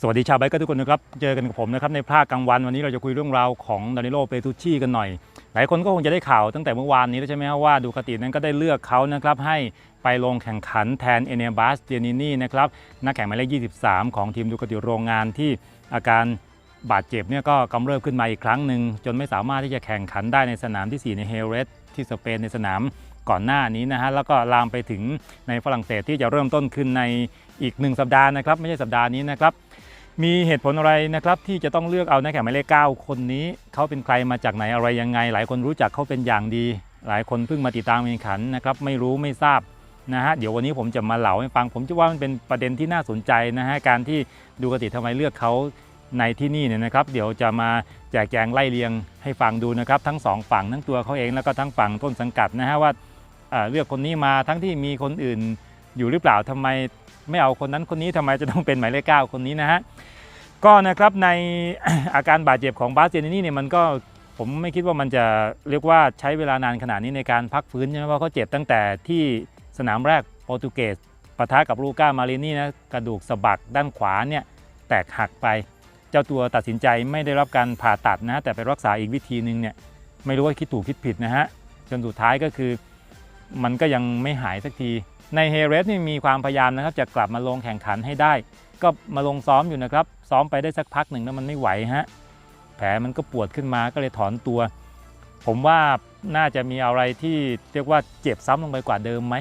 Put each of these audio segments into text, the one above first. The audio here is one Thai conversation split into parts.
สวัสดีชาวไบค์เกอร์ทุกคนนะครับ เจอกันกับผมนะครับในภาคกลางวันวันนี้เราจะคุยเรื่องราวของดานิโลเปตูชี่กันหน่อย หลายคนก็คงจะได้ข่าวตั้งแต่เมื่อวานนี้แล้วใช่ไหมครับว่าดูคาตินั้นก็ได้เลือกเขานะครับให้ไปลงแข่งขันแทนเอเนบัสเดียนินี่นะครับนักแข่งหมายเลข 23 ของทีมดูคาติโรงงานที่อาการบาดเจ็บเนี่ยก็กำเริบขึ้นมาอีกครั้งหนึ่งจนไม่สามารถที่จะแข่งขันได้ในสนามที่ 4 ในเฮเรสที่สเปนในสนามก่อนหน้านี้นะฮะแล้วก็ลามไปถึงในฝรั่งเศสที่จะเริ่มต้นขึ้นในอีกหนึ่งสัปดาห์นะครับไม่ใช่สัปดาห์นี้นะครับ มีเหตุผลอะไรนะครับที่จะต้องเลือกเอานักแข่งหมายเลข9คนนี้ เขาเป็นใครมาจากไหนอะไรยังไง หลายคนรู้จักเขาเป็นอย่างดี หลายคนเพิ่งมาติดตามแข่งขันนะครับไม่รู้ไม่ทราบนะฮะเดี๋ยววันนี้ผมจะมาเล่าให้ฟัง ผมจะว่ามันเป็นประเด็นที่น่าสนใจนะฮะการที่ดูกติทำไมเลือกเขาในที่นี่เนี่ยนะครับ เดี๋ยวจะมาแจกแจงไล่เรียงให้ฟังดูนะครับ ทั้งสองฝั่งทั้งตัวเขาเองแล้วก็ทั้งฝั่งต้นสังกัดนะฮะว่าเลือกคนนี้มาทั้งที่มีคนอื่น อยู่หรือเปล่าทำไมไม่เอาคนนั้นคนนี้ทำไมจะต้องเป็นหมายเลขเก้าคนนี้นะฮะก็นะครับในอาการบาดเจ็บของบาสเจนนี่เนี่ยมันก็ผมไม่คิดว่ามันจะเรียกว่าใช้เวลานานขนาดนี้ในการพักฟื้นใช่ไหมเพราะเขาเจ็บตั้งแต่ที่สนามแรกโปรตุเกสปะทะกับลูก้ามารินี่นะกระดูกสะบักด้านขวาเนี่ยแตกหักไป เจ้าตัวตัดสินใจไม่ได้รับการผ่าตัดนะแต่ไปรักษาอีกวิธีหนึ่งเนี่ยไม่รู้ว่าคิดถูกคิดผิดนะฮะจนสุดท้ายก็คือ มันก็ยังไม่หายสักที ในเฮเรสนี่มีความพยายามนะครับ จะกลับมาลงแข่งขันให้ได้ ก็มาลงซ้อมอยู่นะครับ ซ้อมไปได้สักพักหนึ่งแล้วมันไม่ไหวฮะแผลมันก็ปวดขึ้นมาก็เลยถอนตัว ผมว่าน่าจะมีอะไรที่เรียกว่าเจ็บซ้ำลงไปกว่าเดิมไหม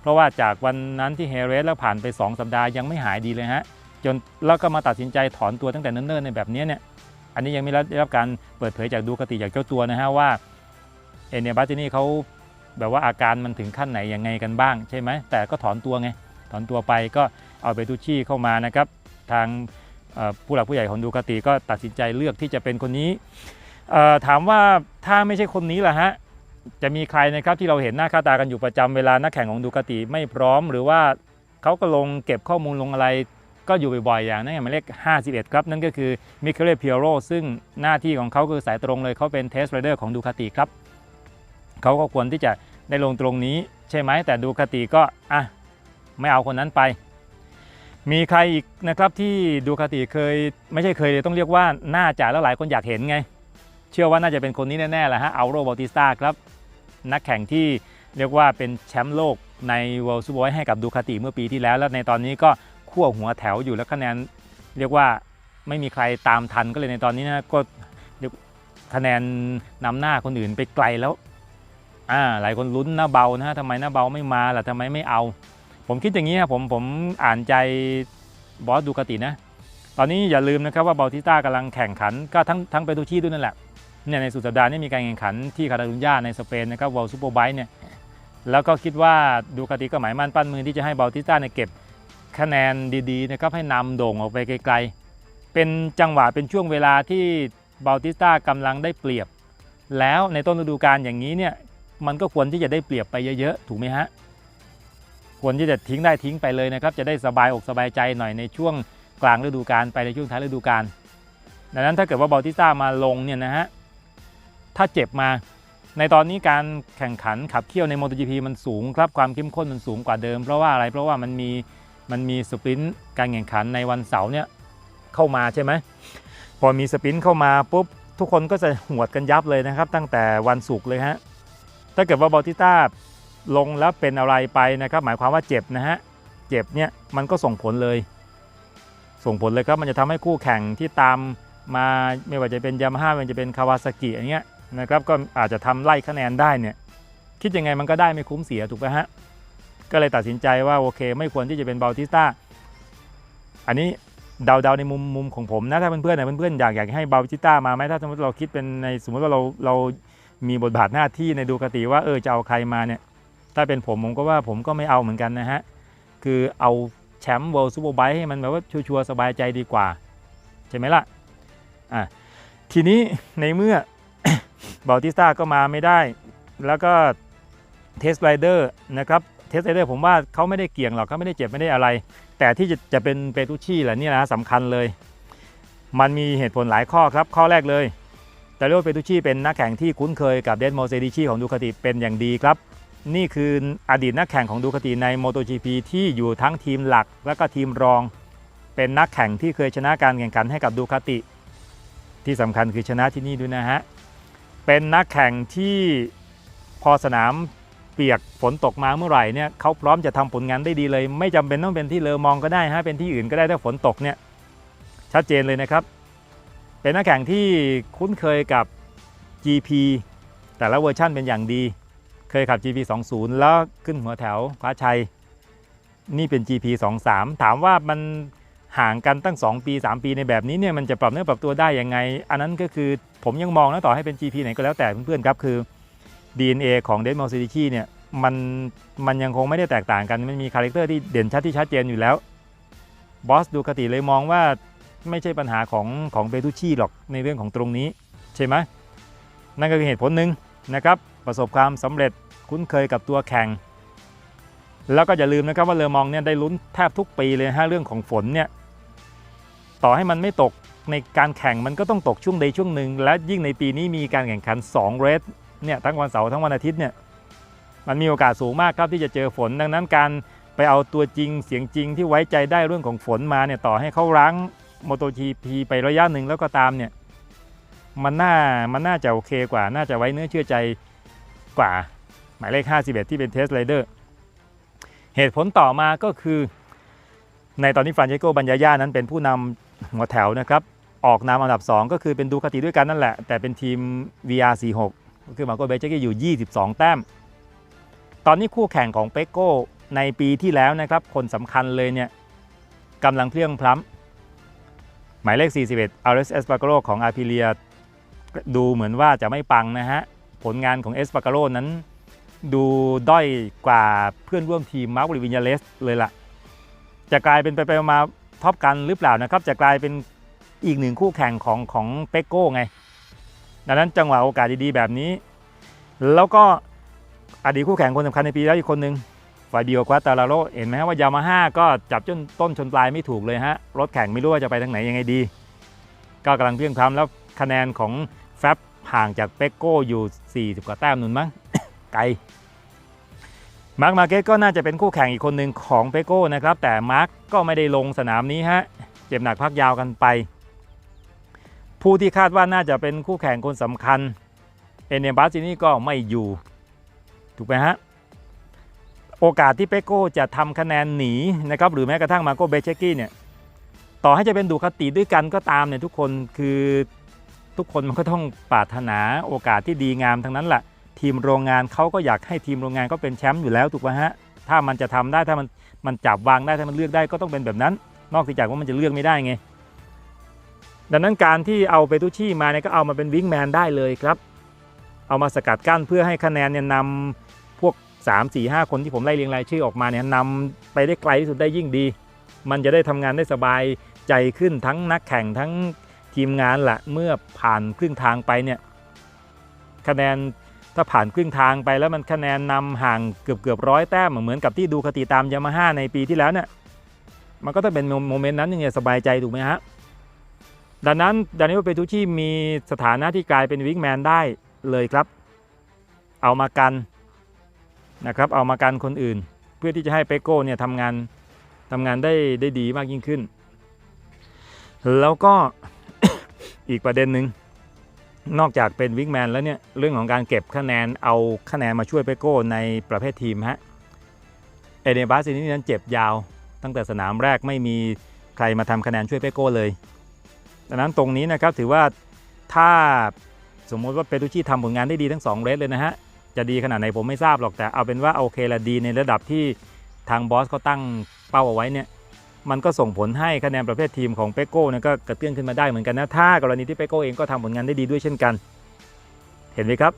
เพราะว่าจากวันนั้นที่เฮเรสแล้วผ่านไป 2 สัปดาห์ยังไม่หายดีเลยฮะจนแล้วก็มาตัดสินใจถอนตัวตั้งแต่เนิ่นๆในแบบนี้เนี่ยอันนี้ยังไม่ได้รับการเปิดเผยจากดูกติจากเจ้าตัวนะฮะว่าเอเนบัตินี่เขา แบบว่าอาการมันถึงขั้นไหนยังไงกันบ้างใช่ไหมแต่ก็ถอนตัวไงถอนตัวไปก็เอาเบตูชี่เข้ามานะครับทางผู้หลักผู้ใหญ่ของดูคาติก็ตัดสินใจเลือกที่จะเป็นคนนี้ถามว่าถ้าไม่ใช่คนนี้ล่ะฮะจะมีใครนะครับที่เราเห็นหน้าค่าตากันอยู่ประจำเวลานักแข่งของดูคาติไม่พร้อม หรือว่าเขาก็ลงเก็บข้อมูลลงอะไรก็อยู่บ่อยๆอย่างนั่นหมายเลข51 ครับ นั่นก็คือมิเคลเลเพียโรซึ่งหน้าที่ของเขาคือสายตรงเลยเขาเป็นเทสไรเดอร์ของดูคาติครับ เขาก็ควรที่จะได้ลงตรงนี้ใช่ไหมแต่ดูคาติก็อะไม่เอาคนนั้นไป มีใครอีกนะครับที่ดูคาติเคยไม่ใช่เคยเลยต้องเรียกว่าน่าจะแล้วหลายคนอยากเห็นไง เชื่อว่าน่าจะเป็นคนนี้แน่ๆแหละฮะอัลโรบอติสตาครับ นักแข่งที่เรียกว่าเป็นแชมป์โลกใน World Super b i ให้กับดูคาติเมื่อปีที่แล้ว แล้วในตอนนี้ก็ขั้วหัวแถวอยู่แล้วคะแนนเรียกว่าไม่มีใครตามทันก็เลยในตอนนี้นะก็คะแนนนำหน้าคนอื่นไปไกลแล้ว อ่าหลายคนลุ้นหน้าเบานะฮะทำไมหน้าเบาไม่มาล่ะทำไมไม่เอา ผมคิดอย่างนี้ครับผมผมอ่านใจบอสดูคาตินะ ตอนนี้อย่าลืมนะครับว่าเบาติสต้ากำลังแข่งขันก็ทั้งทั้งเปโตชีด้วยนั่นแหละเนี่ยในสุดสัปดาห์นี้มีการแข่งขันที่คาตาลุญญาในสเปนนะครับวอลซูเปอร์ไบค์เนี่ยแล้วก็คิดว่าดูคาติก็หมายมั่นปั้นมือที่จะให้เบาติสต้าเนี่ยเก็บคะแนนดีๆนะครับให้นำโด่งออกไปไกลๆ เป็นจังหวะเป็นช่วงเวลาที่เบาติสต้ากำลังได้เปรียบ แล้วในต้นฤดูกาลอย่างนี้เนี่ย มันก็ควรที่จะได้เปรียบไปเยอะๆ ถูกไหมฮะ ควรที่จะทิ้งได้ทิ้งไปเลยนะครับ จะได้สบายอกสบายใจหน่อยในช่วงกลางฤดูกาลไปในช่วงท้ายฤดูกาลดังนั้นถ้าเกิดว่าบอลติสต้ามาลงเนี่ยนะฮะ ถ้าเจ็บมา ในตอนนี้การแข่งขันขับเคี่ยวใน MotoGP มันสูงครับ ความเข้มข้นมันสูงกว่าเดิม เพราะว่าอะไร เพราะว่ามันมีมันมีสปรินต์การแข่งขันในวันเสาร์เนี่ยเข้ามาใช่ไหม พอมีสปรินต์เข้ามาปุ๊บทุกคนก็จะหวดกันยับเลยนะครับ ตั้งแต่วันศุกร์เลยฮะ ถ้าเกิดว่าบอลติสต้าลงแล้วเป็นอะไรไปนะครับ หมายความว่าเจ็บนะฮะ เจ็บเนี่ยมันก็ส่งผลเลย ส่งผลเลยครับมันจะทำให้คู่แข่งที่ตามมาไม่ว่าจะเป็นยามาฮ่าไม่ว่าจะเป็นคาวาซากิอย่างเงี้ยนะครับก็อาจจะทำไล่คะแนนได้เนี่ยคิดยังไงมันก็ได้ไม่คุ้มเสียถูกไหมฮะ ก็เลยตัดสินใจว่าโอเค ไม่ควรที่จะเป็นบาติสต้าอันนี้เดาๆในมุมมุมของผมนะถ้าเพื่อนๆเนี่ยเพื่อนๆอยากอยากให้บาติสต้ามาไหมถ้าสมมติเราคิดเป็นในสมมติว่าเราเรา มีบทบาทหน้าที่ในดูคติว่าเออจะเอาใครมาเนี่ยถ้าเป็นผมผมก็ว่าผมก็ไม่เอาเหมือนกันนะฮะ คือเอาแชมป์ World Superbike ให้มันแบบว่าชัวร์สบายใจดีกว่า ใช่ไหมล่ะอะทีนี้ในเมื่อบาติสต้าก็มาไม่ได้ แล้วก็เทสไรเดอร์นะครับเทสไรเดอร์ผมว่าเขาไม่ได้เกี่ยงหรอกเขาไม่ได้เจ็บไม่ได้อะไร แต่ที่จะจะเป็นเปตูชี่แหละนี่นะสำคัญเลย มันมีเหตุผลหลายข้อครับข้อแรกเลย แต่เรียกว่าเปตูชี่เป็นนักแข่งที่คุ้นเคยกับเดนโมเซดิชีของดูคาติเป็นอย่างดีครับ นี่คืออดีตนักแข่งของดูคาติใน MotoGP ที่อยู่ทั้งทีมหลักและก็ทีมรอง เป็นนักแข่งที่เคยชนะการแข่งขันให้กับดูคาติ ที่สำคัญคือชนะที่นี่ด้วยนะฮะ เป็นนักแข่งที่พอสนามเปียกฝนตกมาเมื่อไหร่เนี่ยเขาพร้อมจะทำผลงานได้ดีเลย ไม่จำเป็นต้องเป็นที่เลอมองก็ได้ฮะเป็นที่อื่นก็ได้ถ้าฝนตกเนี่ยชัดเจนเลยนะครับ เป็นนักแข่งที่คุ้นเคยกับ GP แต่ละเวอร์ชั่นเป็นอย่างดี เคยขับ GP 20 แล้วขึ้นหัวแถวคว้าชัย นี่เป็น GP 23 ถามว่ามันห่างกันตั้ง 2 ปี 3 ปีในแบบนี้เนี่ยมันจะปรับเนื้อปรับตัวได้ยังไง อันนั้นก็คือผมยังมองนะต่อให้เป็น GP ไหนก็แล้วแต่เพื่อนๆครับคือ DNA ของเดนมอลซิติเนี่ยมันมันยังคงไม่ได้แตกต่างกัน มันมีคาแรคเตอร์ที่เด่นชัดที่ชัดเจนอยู่แล้วบอสดูคติเลยมองว่า ไม่ใช่ปัญหาของของเบตูชีหรอกในเรื่องของตรงนี้ใช่ไหมนั่นก็คือเหตุผลหนึ่งนะครับประสบความสำเร็จคุ้นเคยกับตัวแข่ง แล้วก็อย่าลืมนะครับว่าเลอมองเนี่ยได้ลุ้นแทบทุกปีเลยฮะเรื่องของฝนเนี่ยต่อให้มันไม่ตกในการแข่งมันก็ต้องตกช่วงใดช่วงหนึ่งและยิ่งในปีนี้มีการแข่งขัน2เรสเนี่ยทั้งวันเสาร์ทั้งวันอาทิตย์เนี่ยมันมีโอกาสสูงมากครับที่จะเจอฝนดังนั้นการไปเอาตัวจริงเสียงจริงที่ไว้ใจได้เรื่องของฝนมาเนี่ยต่อให้เขารั้ง โมโตจีพีไประยะหนึ่งแล้วก็ตามเนี่ยมันน่ามันน่าจะโอเคกว่า น่าจะไว้เนื้อเชื่อใจกว่า หมายเลข 51 ที่เป็นเทสไรเดอร์เหตุผลต่อมาก็คือ ในตอนนี้ฟรานเชโกบัญญาย่านั้นเป็นผู้นำหัวแถวนะครับ ออกนำอันดับ 2 ก็คือเป็นดูคาติด้วยกันนั่นแหละ แต่เป็นทีม VR46 ก็คือมาโกเบเจกี้อยู่ 22 แต้ม ตอนนี้คู่แข่งของเปโก้ในปีที่แล้วนะครับ คนสำคัญเลยเนี่ยกำลังเพลียงพล้ำ หมายเลข 41 RSS p a r g a r o ของอาพิเลียดูเหมือนว่าจะไม่ปังนะฮะ ผลงานของเอสปา g าโ o นั้น ดูด้อยกว่าเพื่อนร่วมทีมมาร์กลิวินยาเลสเลยล่ะ จะกลายเป็นไปไปมาท็อปกันหรือเปล่านะครับ จะกลายเป็นอีกหนึ่งคู่แข่งของของเปโก้ไง ดังนั้นจังหวะโอกาสดีๆแบบนี้ แล้วก็อดีตคู่แข่งคนสำคัญในปีแล้วอีกคนหนึ่ง ฟาบิโอควาตาลาโรเห็นไหมว่ายามาฮ่าก็จับจนต้นชนปลายไม่ถูกเลยฮะ รถแข่งไม่รู้ว่าจะไปทางไหนยังไงดี ก็กำลังเพียงพร้ำแล้วคะแนนของแฟบห่างจากเปโก้อยู่ 40 กว่าแต้มนุนมั้งไกลมาร์คมาเก็ตก็น่าจะเป็นคู่แข่งอีกคนหนึ่งของเปโก้นะครับ แต่มาร์คก็ไม่ได้ลงสนามนี้ฮะ เจ็บหนักพักยาวกันไป ผู้ที่คาดว่าน่าจะเป็นคู่แข่งคนสำคัญ เอเนบัสซินี่ก็ไม่อยู่ ถูกไหมฮะ โอกาสที่เปโก้จะทำคะแนนหนีนะครับหรือแม้กระทั่งมาโกเบเชกี้เนี่ยต่อให้จะเป็นดูคติด้วยกันก็ตามเนี่ยทุกคนคือทุกคนมันก็ต้องปรารถนาโอกาสที่ดีงามทั้งนั้นแหละทีมโรงงานเขาก็อยากให้ทีมโรงงานก็เป็นแชมป์อยู่แล้วถูกไหมฮะถ้ามันจะทำได้ถ้ามันมันจับวางได้ถ้ามันเลือกได้ก็ต้องเป็นแบบนั้น นอกจากว่ามันจะเลือกไม่ได้ไงดังนั้นการที่เอาเปตูชี่มาเนี่ยก็เอามาเป็นวิงแมนได้เลยครับ เอามาสกัดกั้นเพื่อให้คะแนนเนี่ยนำพวก 3 4 5 คนที่ผมไล่เรียงรายชื่อออกมาเนี่ยนำไปได้ไกลที่สุดได้ยิ่งดี มันจะได้ทำงานได้สบายใจขึ้นทั้งนักแข่งทั้งทีมงานแหละเมื่อผ่านครึ่งทางไปเนี่ยคะแนนถ้าผ่านครึ่งทางไปแล้วมันคะแนนนำห่างเกือบเกือบร้อยแต้มเหมือนกับที่ดูคติตามยามาฮ่าในปีที่แล้วเนี่ยมันก็ต้องเป็นโมเมนต์นั้นยังไงสบายใจถูกไหมฮะดังนั้นดานิโอเปตูชีมีสถานะที่กลายเป็นวิกแมนได้เลยครับ เอามากัน นะครับเอามากันคนอื่น เพื่อที่จะให้เปโก้เนี่ยทำงานทำงานได้ได้ดีมากยิ่งขึ้น แล้วก็อีกประเด็นหนึ่งนอกจากเป็นวิกแมนแล้วเนี่ยเรื่องของการเก็บคะแนนเอาคะแนนมาช่วยเปโก้ในประเภททีมฮะเอเดนบาซินี่นั้นเจ็บยาว ตั้งแต่สนามแรกไม่มีใครมาทำคะแนนช่วยเปโก้เลยดังนั้นตรงนี้นะครับถือว่าถ้าสมมติว่าเปตูชิทำผลงานได้ดีทั้ง2เรสเลยนะฮะ จะดีขนาดไหนผมไม่ทราบหรอกแต่เอาเป็นว่าโอเคละดีในระดับที่ทางบอสเขาตั้งเป้าเอาไว้เนี่ยมันก็ส่งผลให้คะแนนประเภททีมของเปโก้เนี่ยก็กระเตื้องขึ้นมาได้เหมือนกันนะถ้ากรณีที่เปโก้เองก็ทำผลงานได้ดีด้วยเช่นกัน เห็นไหมครับ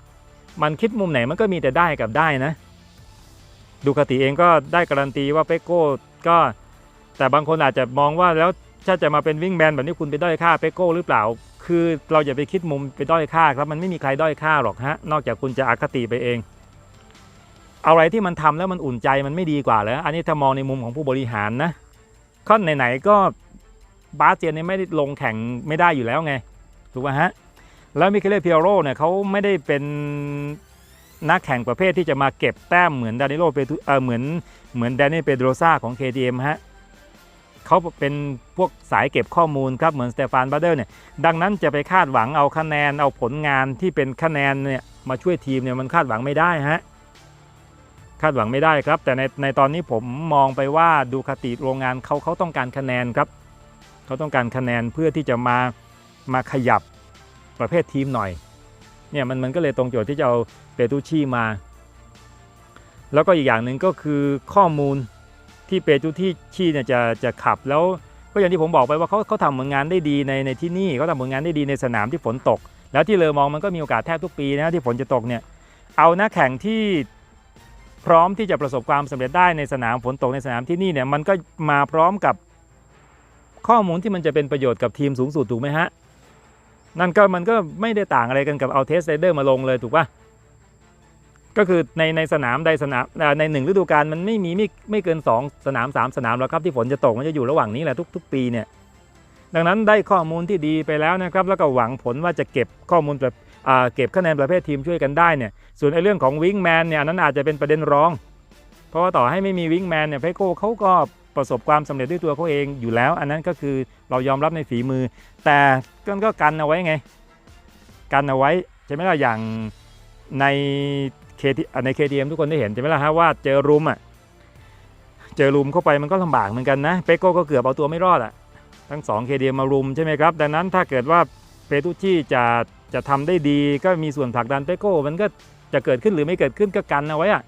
มันคิดมุมไหนมันก็มีแต่ได้กับได้นะดูคติเองก็ได้การันตีว่าเปโก้ก็ แต่บางคนอาจจะมองว่าแล้วถ้าจะมาเป็นวิ่งแมนแบบนี้คุณไปด้อยค่าเปโก้หรือเปล่า คือเราอย่าไปคิดมุมไปด้อยค่าครับมันไม่มีใครด้อยค่าหรอกฮะนอกจากคุณจะอคติไปเองอะไรที่มันทำแล้วมันอุ่นใจมันไม่ดีกว่าแล้วอันนี้ถ้ามองในมุมของผู้บริหารนะข้อไหนๆก็บาสเจียนเนี่ยไม่ได้ลงแข่งไม่ได้อยู่แล้วไงถูกป่ะฮะแล้วมิเคเลเพียโรเนี่ยเขาไม่ได้เป็นนักแข่งประเภทที่จะมาเก็บแต้มเหมือนดานิโลเปเออเหมือนเหมือนแดนนี่เปโดรซาของ KTM ฮะ เขาเป็นพวกสายเก็บข้อมูลครับเหมือนสเตฟานบัตเดอร์เนี่ยดังนั้นจะไปคาดหวังเอาคะแนนเอาผลงานที่เป็นคะแนนเนี่ยมาช่วยทีมเนี่ยมันคาดหวังไม่ได้ฮะคาดหวังไม่ได้ครับ แต่ในในตอนนี้ผมมองไปว่าดูคติโรงงานเขาเขาต้องการคะแนนครับเขาต้องการคะแนนเพื่อที่จะมามาขยับประเภททีมหน่อยเนี่ยมันมันก็เลยตรงโจทย์ที่จะเอาเปตูชี่มา แล้วก็อีกอย่างหนึ่งก็คือข้อมูล ที่เปตูที่ชีเนี่ยจะจะขับแล้วก็อย่างที่ผมบอกไปว่าเขาเขาทำผลงานได้ดีในในที่นี่เขาทำผลงานได้ดีในสนามที่ฝนตก แล้วที่เลอมองมันก็มีโอกาสแทบทุกปีนะที่ฝนจะตกเนี่ยเอานักแข่งที่พร้อมที่จะประสบความสำเร็จได้ในสนามฝนตกในสนามที่นี่เนี่ยมันก็มาพร้อมกับข้อมูลที่มันจะเป็นประโยชน์กับทีมสูงสุดถูกไหมฮะนั่นก็มันก็ไม่ได้ต่างอะไรกันกับเอาเทสไรเดอร์มาลงเลยถูกปะ ก็คือในในสนามใดสนามในหนึ่งฤดูกาลมันไม่มีไม่ไม่เกิน 2 สนาม 3 สนามแล้วครับที่ฝนจะตกมันจะอยู่ระหว่างนี้แหละทุกทุกปีเนี่ยดังนั้นได้ข้อมูลที่ดีไปแล้วนะครับแล้วก็หวังผลว่าจะเก็บข้อมูลแบบเก็บคะแนนประเภททีมช่วยกันได้เนี่ยส่วนไอ้เรื่องของวิงแมนเนี่ยอันนั้นอาจจะเป็นประเด็นรอง เพราะว่าต่อให้ไม่มีวิงแมนเนี่ยเพโก้เขาก็ประสบความสำเร็จด้วยตัวเขาเองอยู่แล้ว อันนั้นก็คือเรายอมรับในฝีมือ แต่ก็ก็กันเอาไว้ไง กันเอาไว้ใช่ไหมล่ะอย่างใน KT อะใน KTM ทุกคนได้เห็นใช่ไหมล่ะฮะว่าเจอรุมอะเจอรุมเข้าไปมันก็ลำบากเหมือนกันนะเปโก้ก็เกือบเอาตัวไม่รอดอะทั้งสอง KTM มารุมใช่ไหมครับ ดังนั้นถ้าเกิดว่าเปตุชี่จะจะทำได้ดีก็มีส่วนผลักดันเปโก้มันก็จะเกิดขึ้นหรือไม่เกิดขึ้นก็กันเอาไว้อะ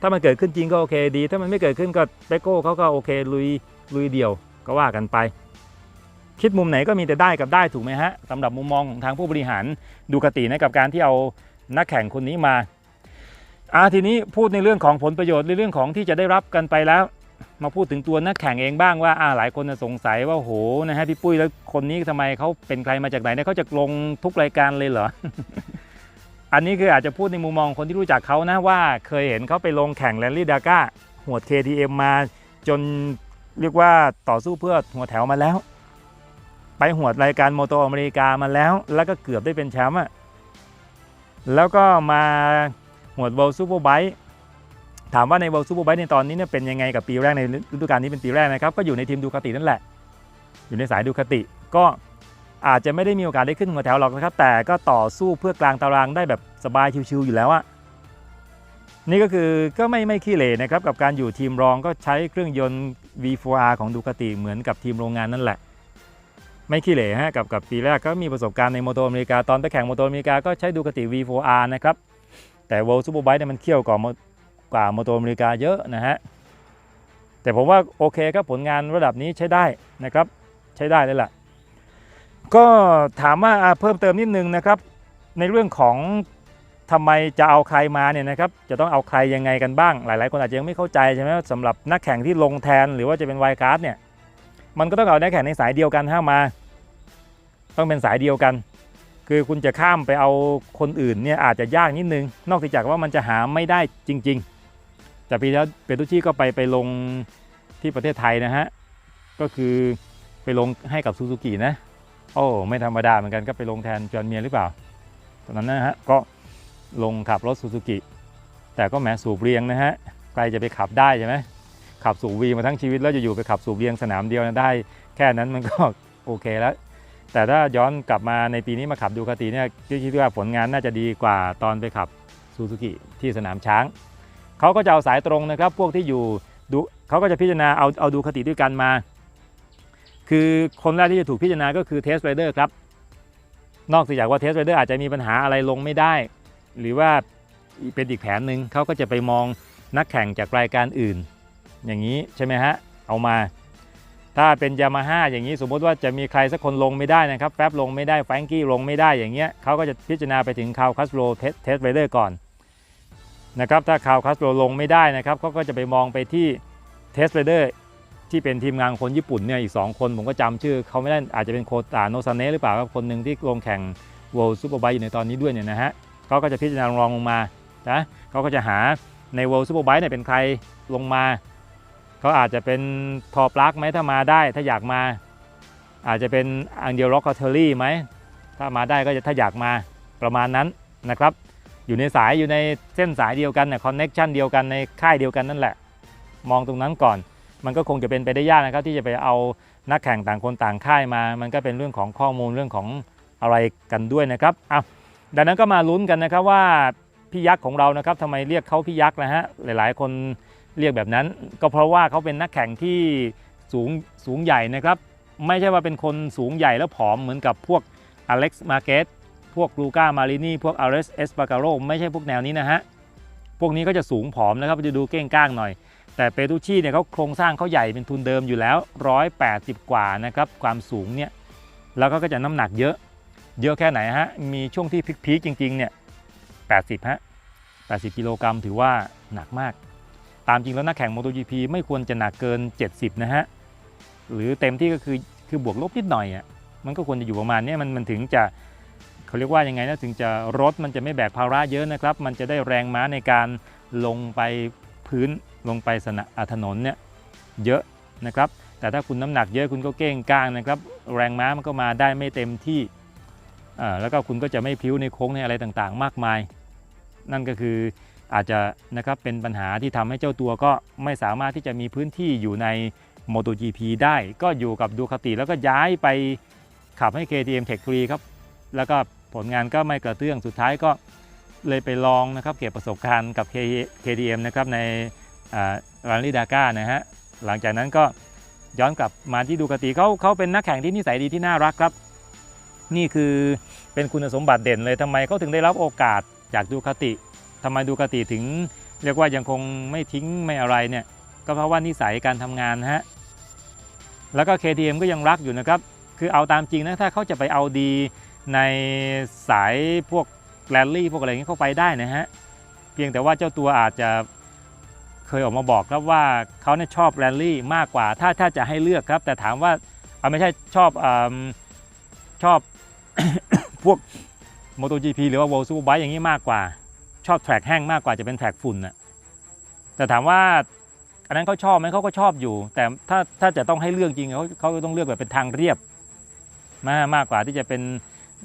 ถ้ามันเกิดขึ้นจริงก็โอเคดี ถ้ามันไม่เกิดขึ้นก็เปโก้เขาก็โอเคลุยลุยเดี่ยวก็ว่ากันไป คิดมุมไหนก็มีแต่ได้กับได้ถูกไหมฮะสำหรับมุมมองของทางผู้บริหารดูกตินะกับการที่เอานักแข่งคนนี้มา อ่าทีนี้พูดในเรื่องของผลประโยชน์ในเรื่องของที่จะได้รับกันไปแล้ว มาพูดถึงตัวนักแข่งเองบ้างว่าอ่าหลายคนจะสงสัยว่าโหนะฮะพี่ปุ้ยแล้วคนนี้ทำไมเขาเป็นใครมาจากไหนเนี่ยเขาจะลงทุกรายการเลยเหรออันนี้คืออาจจะพูดในมุมมองคนที่รู้จักเขานะว่าเคยเห็นเขาไปลงแข่งแรลลี่ดาก้าหัวด KTM มาจนเรียกว่าต่อสู้เพื่อหัวแถวมาแล้ว ไปหัวดรายการโมโตอเมริกามาแล้ว แล้วก็เกือบได้เป็นแชมป์อะแล้วก็มา หมวด World Superbike ถามว่าใน World Superbike ในตอนนี้เนี่ยเป็นยังไงกับปีแรกในฤดูกาลนี้เป็นปีแรกนะครับ ก็อยู่ในทีมดูคาตินั่นแหละ อยู่ในสายดูคาติ ก็อาจจะไม่ได้มีโอกาสได้ขึ้นหัวแถวหรอกนะครับ แต่ก็ต่อสู้เพื่อกลางตารางได้แบบสบายชิวๆอยู่แล้วอะนี่ก็คือก็ไม่ไม่ขี้เหร่นะครับกับการอยู่ทีมรองก็ใช้เครื่องยนต์ V4R ของดูคาติเหมือนกับทีมโรงงานนั่นแหละ ไม่ขี้เหร่ฮะกับกับปีแรกก็มีประสบการณ์ในโมโตอเมริกาตอนไปแข่งโมโตอเมริกาก็ใช้ดูคาติ V4R นะครับ แต่ World Superbike เนี่ยมันเขี่ยวกว่ากว่าโมโตอเมริกาเยอะนะฮะ แต่ผมว่าโอเคครับผลงานระดับนี้ใช้ได้นะครับ ใช้ได้เลยล่ะ ก็ถามว่าเพิ่มเติมนิดนึงนะครับ ในเรื่องของทำไมจะเอาใครมาเนี่ยนะครับจะต้องเอาใครยังไงกันบ้าง หลาย ๆ คนอาจจะยังไม่เข้าใจใช่ไหมสำหรับนักแข่งที่ลงแทนหรือว่าจะเป็นไวการ์ดเนี่ยมันก็ต้องเอานักแข่งในสายเดียวกันห้ามา ต้องเป็นสายเดียวกัน คือคุณจะข้ามไปเอาคนอื่นเนี่ยอาจจะยากนิดนึง นอกจากว่ามันจะหาไม่ได้จริง ๆ แต่ปีแล้วเปตุชี่ก็ไปไปลงที่ประเทศไทยนะฮะ ก็คือไปลงให้กับซูซูกินะ โอ้ไม่ธรรมดาเหมือนกันก็ไปลงแทนจอห์นเมียร์หรือเปล่า ตอนนั้นนะฮะก็ลงขับรถซูซูกิ แต่ก็แหมสูบเรียงนะฮะใครจะไปขับได้ใช่ไหมขับสูบวีมาทั้งชีวิตแล้วจะอยู่ไปขับสูบเรียงสนามเดียวนะได้ แค่นั้นมันก็โอเคแล้ว แต่ถ้าย้อนกลับมาในปีนี้มาขับดูคาติเนี่ยคิดว่าผลงานน่าจะดีกว่าตอนไปขับซูซูกิที่สนามช้างเขาก็จะเอาสายตรงนะครับ พวกที่อยู่ดูเขาก็จะพิจารณาเอาเอาดูคติด้วยกันมา คือคนแรกที่จะถูกพิจารณาก็คือเทสไรเดอร์ครับ นอกจากว่าเทสไรเดอร์อาจจะมีปัญหาอะไรลงไม่ได้ หรือว่าเป็นอีกแผนหนึ่งเขาก็จะไปมองนักแข่งจากรายการอื่น อย่างนี้ใช่ไหมฮะเอามา ถ้าเป็นยามาฮ่าอย่างนี้สมมติว่าจะมีใครสักคนลงไม่ได้นะครับแฟบลงไม่ได้แฟรงกี้ลงไม่ได้อย่างเงี้ยเขาก็จะพิจารณาไปถึงคาวคัสโรเทสไรเดอร์ก่อนนะครับถ้าคาวคัสโรลงไม่ได้นะครับเขาก็จะไปมองไปที่เทสไรเดอร์ที่เป็นทีมงานคนญี่ปุ่นเนี่ยอีก 2 คนผมก็จำชื่อเขาไม่ได้อาจจะเป็นโคตาโนซาเนะหรือเปล่าครับคนหนึ่งที่ลงแข่ง World Superbike อยู่ในตอนนี้ด้วยเนี่ยนะฮะเขาก็จะพิจารณารองลงมานะเขาก็จะหาใน World Superbike เนี่ยเป็นใครลงมา เขาอาจจะเป็นทอปลักไหมถ้ามาได้ถ้าอยากมา อาจจะเป็นอังเดียร็อกเทอรี่ไหมถ้ามาได้ก็จะถ้าอยากมาประมาณนั้นนะครับ อยู่ในสายอยู่ในเส้นสายเดียวกันเนี่ยคอนเน็ชันเดียวกันในค่ายเดียวกันนั่นแหละ มองตรงนั้นก่อน มันก็คงจะเป็นไปได้ยากนะครับ ที่จะไปเอานักแข่งต่างคนต่างค่ายมา มันก็เป็นเรื่องของข้อมูลเรื่องของอะไรกันด้วยนะครับอะดังนั้นก็มาลุ้นกันนะครับว่าพี่ยักษ์ของเรานะครับทำไมเรียกเขาพี่ยักษ์นะฮะหลายๆ คน เรียกแบบนั้น ก็เพราะว่าเขาเป็นนักแข่งที่สูงสูงใหญ่นะครับ ไม่ใช่ว่าเป็นคนสูงใหญ่แล้วผอมเหมือนกับพวกอเล็กซ์มาเกตพวกลูก้ามารินีพวกอาร์เรสเอสปาการโรไม่ใช่พวกแนวนี้นะฮะ พวกนี้ก็จะสูงผอมนะครับจะดูเก้งก้างหน่อย แต่เปตูชี่เนี่ยเขาโครงสร้างเขาใหญ่เป็นทุนเดิมอยู่แล้ว 180 กว่านะครับความสูงเนี่ยแล้วก็จะน้ำหนักเยอะ เยอะแค่ไหนฮะ มีช่วงที่พีคๆจริงๆเนี่ย80ฮะ80กิโลกรัมถือว่าหนักมาก ตามจริงแล้วนักแข่ง MotoGP ไม่ควรจะหนักเกิน 70 นะฮะ หรือเต็มที่ก็คือคือบวกลบนิดหน่อยอะมันก็ควรจะอยู่ประมาณนี้มันมันถึงจะเขาเรียกว่ายังไงนะถึงจะรถมันจะไม่แบกภาระเยอะนะครับ มันจะได้แรงม้าในการลงไปพื้นลงไปสนะอ่าถนนเนี่ยเยอะนะครับ แต่ถ้าคุณน้ำหนักเยอะคุณก็เก้งก้างนะครับ แรงม้ามันก็มาได้ไม่เต็มที่อ่าแล้วก็คุณก็จะไม่พิ้วในโค้งในอะไรต่างๆ มากมาย นั่นก็คือ อาจจะนะครับเป็นปัญหาที่ทำให้เจ้าตัวก็ไม่สามารถที่จะมีพื้นที่อยู่ใน MotoGP ได้ก็อยู่กับดูคาติแล้วก็ย้ายไปขับให้ KTM Tech 3ครับแล้วก็ผลงานก็ไม่กระเตื้องสุดท้ายก็เลยไปลองนะครับเก็บประสบการณ์กับ KTM นะครับในรันลีดาก้านะฮะหลังจากนั้นก็ย้อนกลับมาที่ดูคาติเขาเขาเป็นนักแข่งที่นิสัยดีที่น่ารักครับ นี่คือเป็นคุณสมบัติเด่นเลยทำไมเขาถึงได้รับโอกาสจากดูคาติ ทำไมดูคาติถึง เรียกว่ายังคงไม่ทิ้งไม่อะไรเนี่ยก็เพราะว่านิสัยการทำงานฮะแล้วก็ KTM ก็ยังรักอยู่นะครับคือเอาตามจริงนะถ้าเขาจะไปเอาดีในสายพวกแรลลี่พวกอะไรอย่างนี้เข้าไปได้นะฮะเพียงแต่ว่าเจ้าตัวอาจจะเคยออกมาบอกครับว่าเขาเนี่ยชอบแรลลี่มากกว่า ถ้าถ้าจะให้เลือกครับ แต่ถามว่าเอาไม่ใช่ชอบอชอบพวก MotoGP หรือว่า World Superbike อย่างนี้มากกว่า ชอบแทร็กแห้งมากกว่าจะเป็นแทร็กฝุ่นน่ะแต่ถามว่าอันนั้นเขาชอบไหมเขาก็ชอบอยู่ แต่ถ้าถ้าจะต้องให้เลือกจริงเขาเขาต้องเลือกแบบเป็นทางเรียบมากมากกว่าที่จะเป็น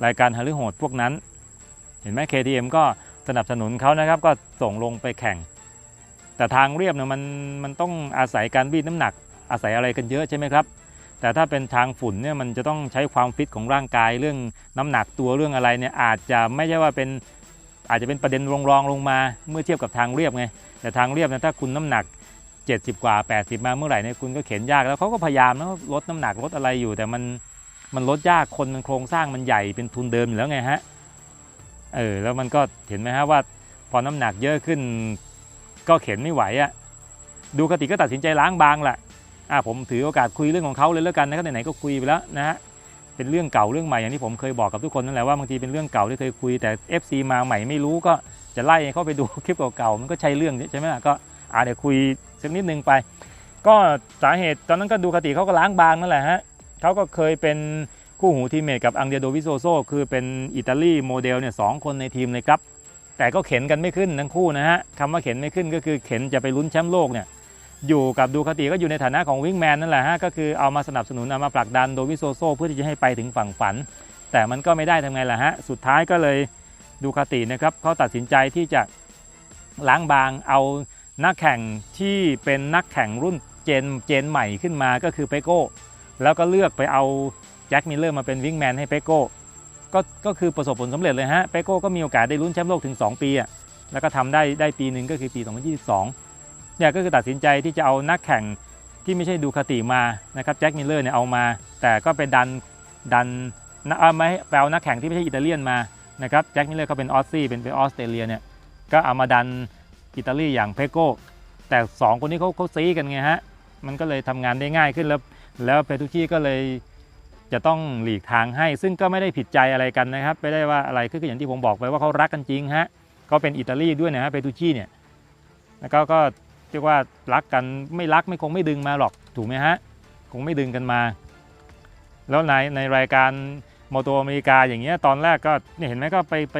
รายการฮาริโหดพวกนั้น เห็นไหม KTM ก็สนับสนุนเขานะครับก็ส่งลงไปแข่ง แต่ทางเรียบเนี่ยมันมันต้องอาศัยการบีดน้ำหนักอาศัยอะไรกันเยอะใช่ไหมครับแต่ถ้าเป็นทางฝุ่นเนี่ยมันจะต้องใช้ความฟิตของร่างกายเรื่องน้ำหนักตัวเรื่องอะไรเนี่ยอาจจะไม่ใช่ว่าเป็น อาจจะเป็นประเด็นรองรองลงมาเมื่อเทียบกับทางเรียบไง แต่ทางเรียบเนี่ยถ้าคุณน้ำหนัก 70 กว่า 80 มาเมื่อไหร่เนี่ยคุณก็เข็นยากแล้วเขาก็พยายามนะลดน้ำหนักลดอะไรอยู่ แต่มันมันลดยากคนมันโครงสร้างมันใหญ่เป็นทุนเดิมอยู่แล้วไงฮะเออแล้วมันก็เห็นไหมฮะว่าพอน้ำหนักเยอะขึ้น ก็เข็นไม่ไหวอะดูกติก็ตัดสินใจล้างบางแหละอะผมถือโอกาสคุยเรื่องของเขาเลยแล้วกันนะครับไหนๆก็คุยไปแล้วนะฮะ เป็นเรื่องเก่าเรื่องใหม่อย่างที่ผมเคยบอกกับทุกคนนั่นแหละว่าบางทีเป็นเรื่องเก่าที่เคยคุยแต่ FC มาใหม่ไม่รู้ก็จะไล่ให้เขาไปดูคลิปเก่าๆมันก็ใช่เรื่องใช่ไหมล่ะก็อาเดี๋ยวคุยสักนิดนึงไป ก็สาเหตุตอนนั้นก็ดูคติเขาก็ล้างบางนั่นแหละฮะเขาก็เคยเป็นคู่หูทีมเมทกับอังเดียโดวิโซโซคือเป็นอิตาลีโมเดลเนี่ยสองคนในทีมเลยครับแต่ก็เข็นกันไม่ขึ้นทั้งคู่นะฮะคำว่าเข็นไม่ขึ้นก็คือเข็นจะไปลุ้นแชมป์โลกเนี่ย อยู่กับดูคติก็อยู่ในฐานะของวิงแมนนั่นแหละฮะก็คือเอามาสนับสนุนเอามาผลักดันโดวิโซโซเพื่อที่จะให้ไปถึงฝั่งฝัน แต่มันก็ไม่ได้ทำไงล่ะฮะสุดท้ายก็เลยดูคตินะครับเขาตัดสินใจที่จะล้างบางเอานักแข่งที่เป็นนักแข่งรุ่นเจนเจนใหม่ขึ้นมาก็คือเปโก้แล้วก็เลือกไปเอาแจ็คมิลเลอร์มาเป็นวิงแมนให้เปโก้ก็ก็คือประสบผลสำเร็จเลยฮะเปโก้ก็มีโอกาสได้ลุ้นแชมป์โลกถึง 2 ปีอะแล้วก็ทำได้ได้ปีหนึ่งก็คือปี 2022 เนี่ยก็คือตัดสินใจที่จะเอานักแข่งที่ไม่ใช่ดูคาติมานะครับแจ็คมิลเลอร์เนี่ยเอามา แต่ก็ไปดันดันเอาไม่ไปเอานักแข่งที่ไม่ใช่อิตาเลียนมานะครับแจ็คมิลเลอร์เขาเป็นออสซี่เป็นเป็นออสเตรเลียเนี่ยก็เอามาดันอิตาลีอย่างเพโก้แต่ 2 คนนี้เขาเขาซีกันไงฮะมันก็เลยทำงานได้ง่ายขึ้นแล้ว แล้วเปตูชี่ก็เลยจะต้องหลีกทางให้ ซึ่งก็ไม่ได้ผิดใจอะไรกันนะครับไม่ได้ว่าอะไรคืออย่างที่ผมบอกไปว่าเขารักกันจริงฮะก็เป็นอิตาลีด้วยนะฮะเปตูชี่เนี่ยแล้วก็ก็ รียกว่ารักกันไม่รักไม่คงไม่ดึงมาหรอกถูกไหมฮะคงไม่ดึงกันมา แล้วในในรายการโมโตอเมริกาอย่างเงี้ยตอนแรกก็เนี่ยเห็นไหมก็ไปไป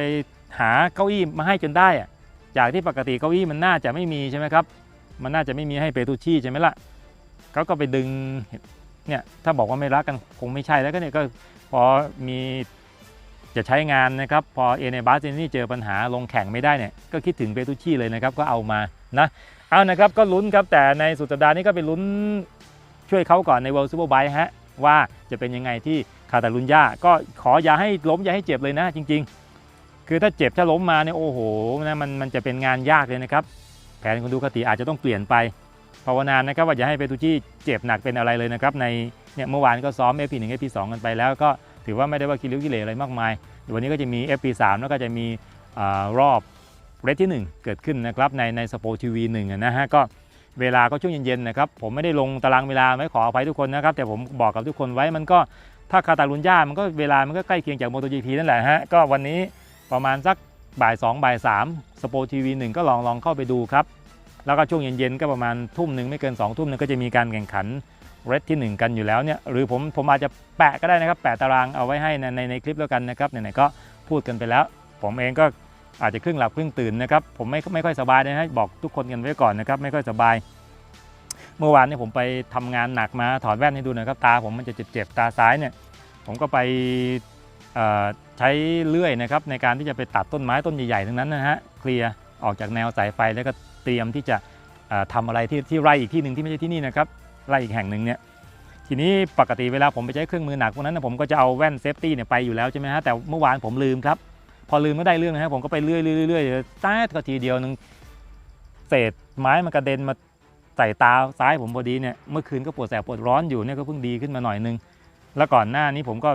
หาเก้าอี้มาให้จนได้อะจากที่ปกติเก้าอี้มันน่าจะไม่มีใช่ไหมครับ มันน่าจะไม่มีให้เปตูชี่ใช่ไหมล่ะเขาก็ไปดึงเนี่ยถ้าบอกว่าไม่รักกันคงไม่ใช่แล้วก็เนี่ยก็พอมีจะใช้งานนะครับ พอเอเนบาสเนี่เจอปัญหาลงแข่งไม่ได้เนี่ยก็คิดถึงเปตูชี่เลยนะครับก็เอามานะ เอานะครับก็ลุ้นครับแต่ในสุดสัปดาห์นี้ก็ไปลุ้นช่วยเขาก่อนใน World Superbike ฮะว่าจะเป็นยังไงที่คาตาลุญญาก็ขออย่าให้ล้มอย่าให้เจ็บเลยนะจริง ๆ คือถ้าเจ็บถ้าล้มมาเนี่ยโอ้โหนะมันมันจะเป็นงานยากเลยนะครับ แผนของดูคติอาจจะต้องเปลี่ยนไปภาวนานะครับว่าอย่าให้เปตูจี้เจ็บหนักเป็นอะไรเลยนะครับในเนี่ยเมื่อวานก็ซ้อม FP1 FP2 กันไปแล้วก็ถือว่าไม่ได้ว่ากิริ้วกิเลอะไรมากมายวันนี้ก็จะมี FP3 แล้วก็จะมีอรอบ เรทที่ 1 เกิดขึ้นนะครับในในสปอร์ทีวีหนึ่งนะฮะก็เวลาก็ช่วงเย็นๆนะครับผมไม่ได้ลงตารางเวลาไม่ขออภัยทุกคนนะครับแต่ผมบอกกับทุกคนไว้มันก็ถ้าคาตาลุญญามันก็เวลามันก็ใกล้เคียงจาก MotoGP นั่นแหละฮะก็วันนี้ประมาณสักบ่าย2บ่าย3สปอร์ทีวีหนึ่งก็ลองลองเข้าไปดูครับแล้วก็ช่วงเย็นๆก็ประมาณทุ่มหนึ่งไม่เกิน2องทุ่มหนึงก็จะมีการแข่งขันเรดที่ 1 กันอยู่แล้วเนี่ยหรือผมผมอาจจะแปะก็ได้นะครับแปะตารางเอาไว้ให้ในในในคลิปแล้วกันนะครับไหนๆก็พูดกันไปแล้ว ผมเองก็ อาจจะครึ่งหลับครึ่งตื่นนะครับผมไม่ไม่ค่อยสบายนะฮะบอกทุกคนกันไว้ก่อนนะครับไม่ค่อยสบาย เมื่อวานนี่ยผมไปทำงานหนักมาถอดแว่นให้ดูหนะครับตาผมมันจะเจ็บๆตาซ้ายเนี่ยผมก็ไปใช้เลื่อยนะครับในการที่จะไปตัดต้นไม้ต้นใหญ่ๆทั้งนั้นนะฮะเคลียร์ออกจากแนวสายไฟแล้วก็เตรียมที่จะเอ่อทำอะไรที่ที่ไร่อีกที่หนึ่งที่ไม่ใช่ที่นี่นะครับไร่อีกแห่งหนึ่งเนี่ยทีนี้ปกติเวลาผมไปใช้เครื่องมือหนักพวกนั้นนะผมก็จะเอาแว่นเซฟตี้เนี่ยไปอยู่แล้วใช่ไหมฮะแต่เมื่อวานผมลืมครับ พอลืมก็ได้เรื่องนะฮะผมก็ไปเรื่อยๆเรื่อยๆต้าก็ทีเดียวหนึงเศษไม้มันกระเด็นมาใส่ตาซ้ายผมพอดีเนี่ยเมื่อคืนก็ปวดแสบปวดร้อนอยู่เนี่ยก็เพิ่งดีขึ้นมาหน่อยนึง แล้วก่อนหน้านี้ผมก็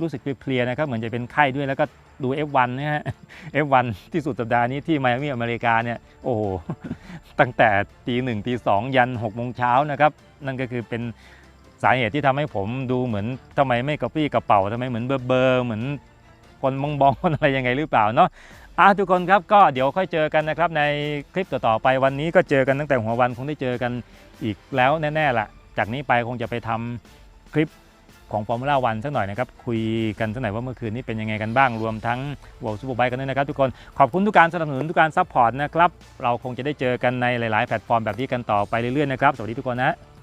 รู้สึกเพลียๆนะครับเหมือนจะเป็นไข้ด้วยแล้วก็ดู F1 นะฮะ F1 ที่สุดสัปดาห์นี้ที่ไมอามี่อเมริกาเนี่ยโอ้โหตั้งแต่ตีหนึ่งตีสองยัน6กโมงเช้านะครับ นั่นก็คือเป็นสาเหตุที่ทำให้ผมดูเหมือนทำไมไม่กระปี้กระเป๋าทำไมเหมือนเบอร์เบอร์เหมือน คนมองบองคนอะไรยังไงหรือเปล่าเนาะอะทุกคนครับก็เดี๋ยวค่อยเจอกันนะครับในคลิปต่อๆไปวันนี้ก็เจอกันตั้งแต่หัววันคงได้เจอกันอีกแล้วแน่ๆละจากนี้ไปคงจะไปทำคลิปของฟอร์มูล่าวันสักหน่อยนะครับ คุยกันสักหน่อยว่าเมื่อคืนนี้เป็นยังไงกันบ้างรวมทั้งวอลซูเปอร์ไบกันด้วยนะครับทุกคนขอบคุณทุกการสนับสนุนทุกการซัพพอร์ตนะครับ เราคงจะได้เจอกันในหลาย ๆ แพลตฟอร์มแบบนี้กันต่อไปเรื่อย ๆ นะครับ สวัสดีทุกคนนะ